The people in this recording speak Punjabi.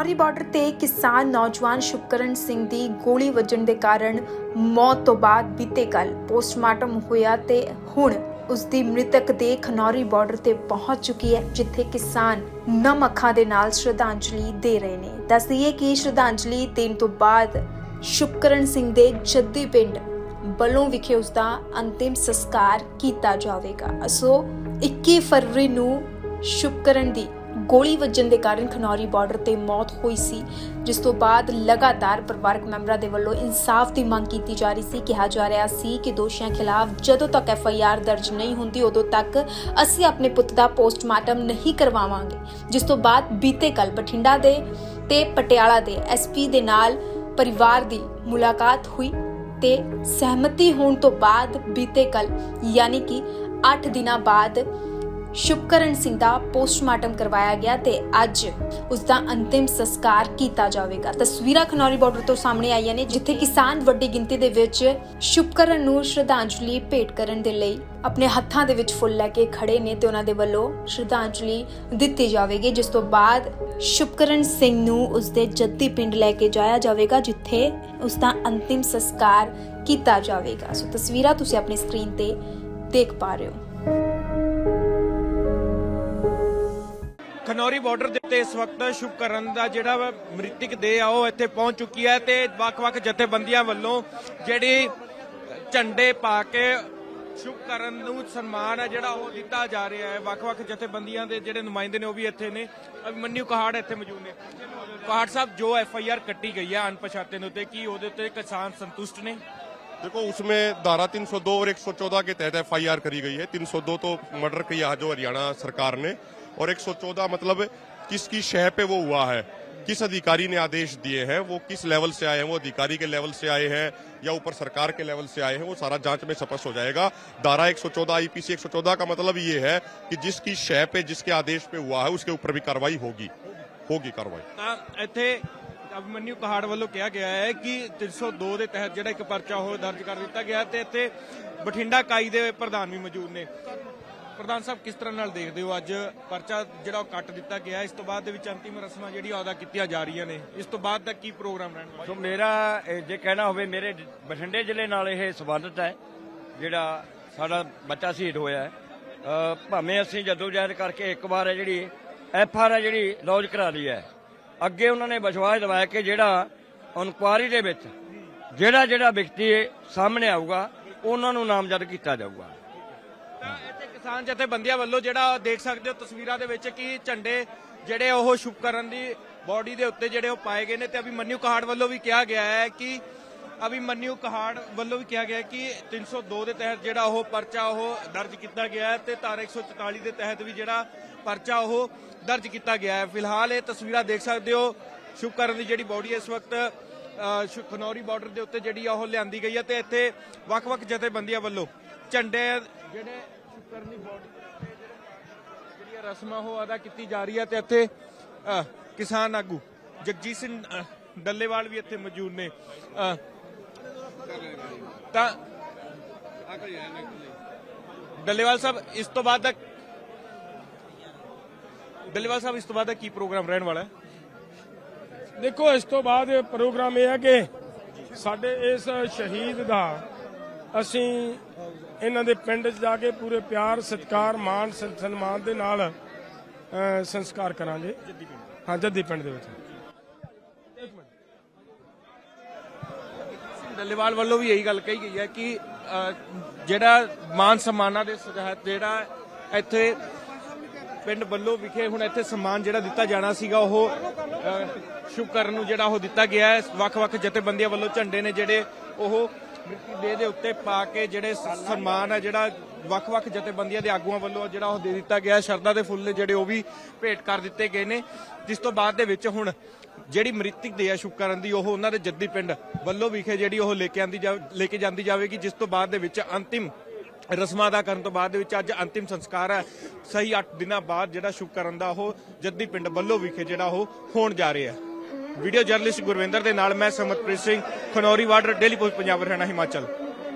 ਖਨੌਰੀ ਬਾਰਡਰ ਤੇ ਕਿਸਾਨ ਨੌਜਵਾਨ ਸ਼ੁਕਰਨ ਸਿੰਘ ਦੀ ਗੋਲੀ ਵੱਜਣ ਦੇ ਕਾਰਨ ਮੌਤ ਤੋਂ ਬਾਅਦ ਬੀਤੇ ਕੱਲ ਪੋਸਟਮਾਰਟਮ ਹੋਇਆ ਤੇ ਹੁਣ ਉਸ ਦੀ ਮ੍ਰਿਤਕ ਦੇ ਖਨੌਰੀ ਬਾਰਡਰ ਤੇ ਪਹੁੰਚ ਚੁੱਕੀ ਹੈ, ਜਿੱਥੇ ਕਿਸਾਨ ਨਮ ਅੱਖਾਂ ਦੇ ਨਾਲ ਸ਼ਰਧਾਂਜਲੀ ਦੇ ਰਹੇ ਨੇ। ਦੱਸ ਦਈਏ ਕਿ ਸ਼ਰਧਾਂਜਲੀ ਦੇਣ ਤੋਂ ਬਾਅਦ ਸ਼ੁਕਰਨ ਸਿੰਘ ਦੇ ਜੱਦੀ ਪਿੰਡ ਬਲੋਂ ਵਿਖੇ ਉਸ ਦਾ ਅੰਤਿਮ ਸੰਸਕਾਰ ਕੀਤਾ ਜਾਵੇਗਾ। ਸੋ 21 ਫਰਵਰੀ ਨੂੰ ਸ਼ੁਕਰਨ ਦੀ ਗੋਲੀ ਵੱਜਣ ਦੇ ਕਾਰਨ ਖਨੌਰੀ ਬਾਰਡਰ ਤੇ ਮੌਤ ਹੋਈ ਸੀ, ਜਿਸ ਤੋਂ ਬਾਅਦ ਲਗਾਤਾਰ ਪਰਿਵਾਰਕ ਮੈਂਬਰਾਂ ਦੇ ਵੱਲੋਂ ਇਨਸਾਫ ਦੀ ਮੰਗ ਕੀਤੀ ਜਾ ਰਹੀ ਸੀ। ਕਿਹਾ ਜਾ ਰਿਹਾ ਸੀ ਕਿ ਦੋਸ਼ੀਆਂ ਖਿਲਾਫ ਜਦੋਂ ਤੱਕ ਐਫ ਆਈ ਆਰ ਦਰਜ ਨਹੀਂ ਹੁੰਦੀ, ਉਦੋਂ ਤੱਕ ਅਸੀਂ ਆਪਣੇ ਪੁੱਤ ਦਾ ਪੋਸਟਮਾਰਟਮ ਨਹੀਂ ਕਰਵਾਵਾਂਗੇ। ਜਿਸ ਤੋਂ ਬਾਅਦ ਬੀਤੇ ਕੱਲ ਬਠਿੰਡਾ ਦੇ ਤੇ ਪਟਿਆਲਾ ਦੇ ਐਸਪੀ ਦੇ ਨਾਲ ਪਰਿਵਾਰ ਦੀ ਮੁਲਾਕਾਤ ਹੋਈ ਤੇ ਸਹਿਮਤੀ ਹੋਣ ਤੋਂ ਬਾਅਦ ਬੀਤੇ ਕੱਲ ਯਾਨੀ ਕਿ 8 ਦਿਨਾਂ ਬਾਅਦ ਸ਼ੁਭਕਰਨ ਸਿੰਘ ਦਾ ਪੋਸਟਮਾਰਟਮ ਕਰਵਾਇਆ ਗਿਆ ਤੇ ਅੱਜ ਉਸ ਦਾ ਅੰਤਿਮ ਸੰਸਕਾਰ ਕੀਤਾ ਜਾਵੇਗਾ। ਤਸਵੀਰਾਂ ਖਨੌਰੀ ਬਾਰਡਰ ਤੋਂ ਸਾਹਮਣੇ ਆਈਆਂ ਨੇ, ਜਿੱਥੇ ਕਿਸਾਨ ਵੱਡੀ ਗਿਣਤੀ ਦੇ ਵਿੱਚ ਸ਼ੁਭਕਰਨ ਨੂੰ ਸ਼ਰਧਾਂਜਲੀ ਭੇਟ ਕਰਨ ਦੇ ਲਈ ਆਪਣੇ ਹੱਥਾਂ ਦੇ ਵਿੱਚ ਫੁੱਲ ਲੈ ਕੇ ਖੜੇ ਨੇ ਤੇ ਉਹਨਾਂ ਦੇ ਵੱਲੋਂ ਸ਼ਰਧਾਂਜਲੀ ਦਿੱਤੀ ਜਾਵੇਗੀ, ਜਿਸ ਤੋਂ ਬਾਅਦ ਸ਼ੁਭਕਰਨ ਸਿੰਘ ਨੂੰ ਉਸ ਦੇ ਜੱਦੀ ਪਿੰਡ ਲੈ ਕੇ ਜਾਇਆ ਜਾਵੇਗਾ, ਜਿੱਥੇ ਉਸ ਦਾ ਅੰਤਿਮ ਸੰਸਕਾਰ ਕੀਤਾ ਜਾਵੇਗਾ। ਸੋ ਤਸਵੀਰਾਂ ਤੁਸੀਂ ਆਪਣੀ ਸਕਰੀਨ ਤੇ ਦੇਖ ਪਾ ਰਹੇ ਹੋ। ਖਨੌਰੀ ਬਾਰਡਰ ਦੇ ਉੱਤੇ ਇਸ ਵਕਤ ਸ਼ੁਭਕਰਨ ਦਾ ਜਿਹੜਾ ਮ੍ਰਿਤਕ ਦੇਹ ਆ, ਉਹ ਇੱਥੇ ਪਹੁੰਚ ਚੁੱਕੀ ਹੈ ਤੇ ਵੱਖ-ਵੱਖ ਜਥੇਬੰਦੀਆਂ ਵੱਲੋਂ ਜਿਹੜੀ ਝੰਡੇ ਪਾ ਕੇ ਸ਼ੁਭਕਰਨ ਨੂੰ ਸਨਮਾਨ ਹੈ ਜਿਹੜਾ ਉਹ ਦਿੱਤਾ ਜਾ ਰਿਹਾ ਹੈ। ਵੱਖ-ਵੱਖ ਜਥੇਬੰਦੀਆਂ ਦੇ ਜਿਹੜੇ ਨੁਮਾਇੰਦੇ ਨੇ ਉਹ ਵੀ ਇੱਥੇ ਨੇ। ਅਭਿਮਨਿਊ ਕਹਾੜ ਇੱਥੇ ਮੌਜੂਦ ਨੇ। ਕਹਾੜ ਸਾਹਿਬ, ਜੋ ਐਫ ਆਈ ਆਰ ਕੱਟੀ ਗਈ ਹੈ ਅਣਪਛਾਤੇ ਦੇ ਉੱਤੇ, ਕੀ ਉਹਦੇ ਉੱਤੇ ਕਿਸਾਨ ਸੰਤੁਸ਼ਟ ਨੇ? देखो, उसमें धारा 302 और 114 के तहत एफ़ करी गई है। 302 तो मर्डर किया जो हरियाणा सरकार ने। और 114 मतलब किसकी शह पे वो हुआ है? किस अधिकारी ने आदेश दिए हैं? वो किस लेवल से आए हैं? वो अधिकारी के लेवल से आए हैं या ऊपर सरकार के लेवल से आए हैं? वो सारा जाँच में स्पष्ट हो जाएगा। धारा 114 आईपीसी 114 का मतलब ये है कि जिसकी शह पे, जिसके आदेश पे हुआ है, उसके ऊपर भी कार्रवाई होगी। होगी कार्रवाई। हाँ, ਅਭਿਮਨਿਊ ਕਹਾੜ ਵੱਲੋਂ ਕਿਹਾ ਗਿਆ ਹੈ ਕਿ 302 ਦੇ ਤਹਿਤ ਜਿਹੜਾ ਇੱਕ ਪਰਚਾ ਉਹ ਦਰਜ ਕਰ ਦਿੱਤਾ ਗਿਆ ਤੇ ਇੱਥੇ ਬਠਿੰਡਾ ਕਾਈ ਦੇ ਪ੍ਰਧਾਨ ਵੀ ਮੌਜੂਦ ਨੇ। ਪ੍ਰਧਾਨ ਸਾਹਿਬ, ਕਿਸ ਤਰ੍ਹਾਂ ਨਾਲ ਦੇਖਦੇ ਹੋ ਅੱਜ ਪਰਚਾ ਜਿਹੜਾ ਉਹ ਕੱਟ ਦਿੱਤਾ ਗਿਆ ਇਸ ਤੋਂ ਬਾਅਦ ਦੇ ਵਿੱਚ ਅੰਤਿਮ ਰਸਮਾਂ ਜਿਹੜੀ ਅਦਾ ਕੀਤੀਆਂ ਜਾ ਰਹੀਆਂ ਨੇ। ਇਸ ਤੋਂ ਬਾਅਦ ਦਾ ਕੀ ਪ੍ਰੋਗਰਾਮ ਰਹਿਣ ਵਾਲਾ ਸੋ ਮੇਰਾ ਜੇ ਕਹਿਣਾ ਹੋਵੇ, ਮੇਰੇ ਬਠਿੰਡੇ ਜ਼ਿਲ੍ਹੇ ਨਾਲ ਇਹ ਸੰਬੰਧਿਤ ਹੈ, ਜਿਹੜਾ ਸਾਡਾ ਬੱਚਾ ਸ਼ਹੀਦ ਹੋਇਆ ਹੈ। ਭਾਵੇਂ ਅਸੀਂ ਜਦੋਂ ਜਦੋਜਹਿਦ ਕਰਕੇ ਇੱਕ ਵਾਰ ਹੈ ਜਿਹੜੀ ਐਫ ਆਰ ਹੈ ਜਿਹੜੀ ਲੌਜ ਕਰਾ ਲਈ ਹੈ ਅੱਗੇ ਉਹਨਾਂ ਨੇ ਵਿਸ਼ਵਾਸ ਦਿਵਾਇਆ ਕਿ ਜਿਹੜਾ ਇਨਕੁਆਰੀ ਦੇ ਵਿੱਚ ਜਿਹੜਾ ਜਿਹੜਾ ਵਿਅਕਤੀ ਸਾਹਮਣੇ ਆਊਗਾ, ਉਹਨਾਂ ਨੂੰ ਨਾਮਜ਼ਦ ਕੀਤਾ ਜਾਊਗਾ। ਤਾਂ ਇੱਥੇ ਕਿਸਾਨ ਜਥੇਬੰਦੀਆਂ ਵੱਲੋਂ ਜਿਹੜਾ ਦੇਖ ਸਕਦੇ ਹੋ ਤਸਵੀਰਾਂ ਦੇ ਵਿੱਚ ਕਿ ਝੰਡੇ ਜਿਹੜੇ ਉਹ ਸ਼ੁਭ ਕਰਨ ਦੀ ਬਾਡੀ ਦੇ ਉੱਤੇ ਜਿਹੜੇ ਉਹ ਪਾਏ ਗਏ ਨੇ ਤੇ ਅਭਿਮਨਿਊ ਕਹਾੜ ਵੱਲੋਂ ਵੀ ਕਿਹਾ ਗਿਆ ਹੈ ਕਿ ਅਭਿਮਨਿਊ ਕਹਾੜ ਵੱਲੋਂ ਵੀ ਕਿਹਾ ਗਿਆ ਹੈ ਕਿ 302 ਦੇ ਤਹਿਤ ਜਿਹੜਾ ਉਹ ਪਰਚਾ ਉਹ ਦਰਜ ਕੀਤਾ ਗਿਆ ਹੈ ਤੇ ਧਾਰਾ 144 ਦੇ ਤਹਿਤ ਵੀ ਜਿਹੜਾ ਪਰਚਾ ਉਹ ਦਰਜ ਕੀਤਾ ਗਿਆ ਹੈ। ਫਿਲਹਾਲ ਇਹ ਤਸਵੀਰਾਂ ਦੇਖ ਸਕਦੇ ਹੋ। ਸ਼ੁਭਕਰਨ ਦੀ ਜਿਹੜੀ ਬਾਡੀ ਇਸ ਵਕਤ ਖਨੌਰੀ ਬਾਰਡਰ ਦੇ ਉੱਤੇ ਜਿਹੜੀ ਆ ਉਹ ਲਿਆਂਦੀ ਗਈ ਹੈ ਤੇ ਇੱਥੇ ਵੱਖ-ਵੱਖ ਜਥੇਬੰਦੀਆਂ ਵੱਲੋਂ ਝੰਡੇ ਜਿਹੜੇ ਸ਼ੁਕਰ ਦੀ ਬੋਡੀ ਜਿਹੜੀਆਂ ਰਸਮਾਂ ਉਹ ਅਦਾ ਕੀਤੀ ਜਾ ਰਹੀ ਹੈ ਤੇ ਇੱਥੇ ਕਿਸਾਨ ਆਗੂ ਜਗਜੀਤ ਸਿੰਘ ਡੱਲੇਵਾਲ ਵੀ ਇੱਥੇ ਮੌਜੂਦ ਨੇ। ਅ, ਤਾਂ ਡੱਲੇਵਾਲ ਸਾਹਿਬ ਇਸ ਤੋਂ ਬਾਅਦ ਦਾ ਡੱਲੇਵਾਲ ਸਾਹਿਬ ਇਸ ਤੋਂ ਬਾਅਦ ਦਾ ਕੀ ਪ੍ਰੋਗਰਾਮ ਰਹਿਣ ਵਾਲਾ ਹੈ? ਦੇਖੋ ਇਸ ਤੋਂ ਬਾਅਦ ਪ੍ਰੋਗਰਾਮ ਇਹ ਹੈ ਕਿ ਸਾਡੇ ਇਸ ਸ਼ਹੀਦ ਦਾ ਅਸੀਂ ਇਹਨਾਂ ਦੇ ਪਿੰਡ 'ਚ ਜਾ ਕੇ ਪੂਰੇ ਪਿਆਰ ਸਤਿਕਾਰ ਮਾਣ ਸਨ- ਸਨਮਾਨ ਦੇ ਨਾਲ ਸੰਸਕਾਰ ਕਰਾਂਗੇ। ਹਾਂ ਜੱਦੀ ਪਿੰਡ ਦੇ ਵਿੱਚ। ਡੱਲੇਵਾਲ ਵੱਲੋਂ ਵੀ ਇਹੀ ਗੱਲ ਕਹੀ ਗਈ ਹੈ ਕਿ ਜਿਹੜਾ ਮਾਨ ਸਨਮਾਨਾਂ ਦੇ ਸਹਾਇਤ ਜਿਹੜਾ ਇੱਥੇ ਪਿੰਡ ਵੱਲੋਂ ਵਿਖੇ ਹੁਣ ਇੱਥੇ ਸਨਮਾਨ ਜਿਹੜਾ ਦਿੱਤਾ ਜਾਣਾ ਸੀਗਾ ਉਹ ਅ, ਸ਼ੁਭਕਰਨ ਨੂੰ ਜਿਹੜਾ ਉਹ ਦਿੱਤਾ ਗਿਆ ਹੈ। ਵੱਖ-ਵੱਖ ਜਥੇਬੰਦੀਆਂ ਵੱਲੋਂ ਝੰਡੇ ਨੇ ਜਿਹੜੇ ਉਹ ਮਿੱਟੀ ਦੇ ਦੇ ਉੱਤੇ ਪਾ ਕੇ ਜਿਹੜੇ ਸਨਮਾਨ ਹੈ ਜਿਹੜਾ ਵੱਖ-ਵੱਖ ਜਥੇਬੰਦੀਆਂ ਦੇ ਆਗੂਆਂ ਵੱਲੋਂ ਜਿਹੜਾ ਉਹ ਦੇ ਦਿੱਤਾ ਗਿਆ ਸ਼ਰਦਾ ਦੇ ਫੁੱਲ ਨੇ ਜਿਹੜੇ ਉਹ ਵੀ ਭੇਟ ਕਰ ਦਿੱਤੇ ਗਏ ਨੇ। ਜਿਸ ਤੋਂ ਬਾਅਦ ਦੇ ਵਿੱਚ ਹੁਣ ਜਿਹੜੀ ਮ੍ਰਿਤਕ ਦੇ ਆ ਸ਼ੁਕਰਨ ਦੀ ਉਹ ਉਹਨਾਂ ਦੇ ਜੱਦੀ ਪਿੰਡ ਵੱਲੋਂ ਵਿਖੇ ਜਿਹੜੀ ਉਹ ਲੈ ਕੇ ਆਂਦੀ ਜਾ, ਲੈ ਕੇ ਜਾਂਦੀ ਜਾਵੇਗੀ, ਜਿਸ ਤੋਂ ਬਾਅਦ ਦੇ ਵਿੱਚ ਅੰਤਿਮ ਰਸਮਾਂ ਅਦਾ ਕਰਨ ਤੋਂ ਬਾਅਦ ਦੇ ਵਿੱਚ ਅੱਜ ਅੰਤਿਮ ਸੰਸਕਾਰ ਹੈ। ਸਹੀ 8 ਦਿਨਾਂ ਬਾਅਦ ਜਿਹੜਾ ਸ਼ੁਕਰਨ ਦਾ ਉਹ ਜੱਦੀ ਪਿੰਡ ਵੱਲੋਂ ਵਿਖੇ ਜਿਹੜਾ ਉਹ ਹੋਣ ਜਾ ਰਿਹਾ ਹੈ। ਵੀਡੀਓ ਜਰਨਲਿਸਟ ਗੁਰਵਿੰਦਰ ਦੇ ਨਾਲ ਮੈਂ ਸਮਤਪ੍ਰੀਤ ਸਿੰਘ, ਖਨੌਰੀ ਵਾਰਡਰ ਡੇਲੀ ਪੋਸਟ, ਪੰਜਾਬ, ਹਰਿਆਣਾ, ਹਿਮਾਚਲ।